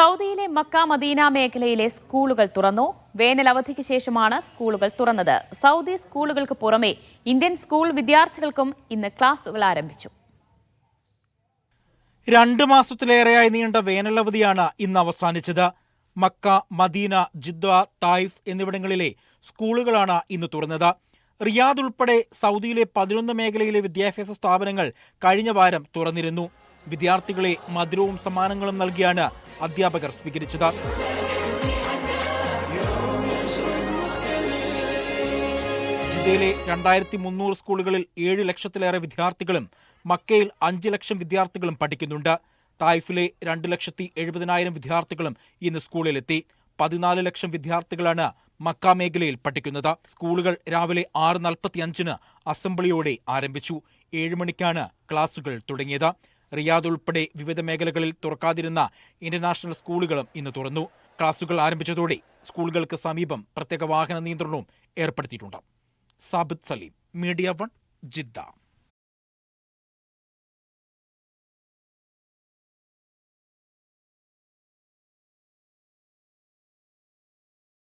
സൗദിയിലെ Mecca Medina മേഖലയിലെ സ്കൂളുകൾ തുറന്നു. വേനൽ അവധിക്ക് ശേഷമാണ് സ്കൂളുകൾ തുറന്നത്. സൗദി സ്കൂളുകൾക്ക് പുറമെ ഇന്ത്യൻ സ്കൂൾ വിദ്യാർത്ഥികൾക്കും ഇന്ന് ക്ലാസുകൾ ആരംഭിച്ചു. രണ്ട് മാസത്തിലേറെയായി നീണ്ട വേനലവധിയാണ് ഇന്ന് അവസാനിച്ചത്. മക്ക മദീന ജിദ്വ തായിഫ് എന്നിവിടങ്ങളിലെ സ്കൂളുകളാണ് ഇന്ന് തുറന്നത്. റിയാദ് ഉൾപ്പെടെ സൗദിയിലെ പതിനൊന്ന് മേഖലയിലെ വിദ്യാഭ്യാസ സ്ഥാപനങ്ങൾ കഴിഞ്ഞ വാരം തുറന്നിരുന്നു. വിദ്യാർത്ഥികളെ മധുരവും സമ്മാനങ്ങളും നൽകിയാണ് അധ്യാപകർ സ്വീകരിച്ചത്. ജിദ്ദയിലെ രണ്ടായിരത്തി മുന്നൂറ് സ്കൂളുകളിൽ ഏഴ് ലക്ഷത്തിലേറെ വിദ്യാർത്ഥികളും മക്കയിൽ അഞ്ച് ലക്ഷം വിദ്യാർത്ഥികളും പഠിക്കുന്നുണ്ട്. തായ്ഫിലെ രണ്ട് ലക്ഷത്തി എഴുപതിനായിരം വിദ്യാർത്ഥികളും ഇന്ന് സ്കൂളിലെത്തി. പതിനാല് ലക്ഷം വിദ്യാർത്ഥികളാണ് മക്ക മേഖലയിൽ പഠിക്കുന്നത്. സ്കൂളുകൾ രാവിലെ ആറ് നാൽപ്പത്തി അഞ്ചിന് അസംബ്ലിയോടെ ആരംഭിച്ചു. ഏഴ് മണിക്കാണ് ക്ലാസുകൾ തുടങ്ങിയത്. റിയാദ് ഉൾപ്പെടെ വിവിധ മേഖലകളിൽ തുറക്കാതിരുന്ന ഇന്റർനാഷണൽ സ്കൂളുകളും ഇന്ന് തുറന്നു. ക്ലാസുകൾ ആരംഭിച്ചതോടെ സ്കൂളുകൾക്ക് സമീപം പ്രത്യേക വാഹന നിയന്ത്രണവും ഏർപ്പെടുത്തിയിട്ടുണ്ട്. Sabith Saleem media one Jeddah.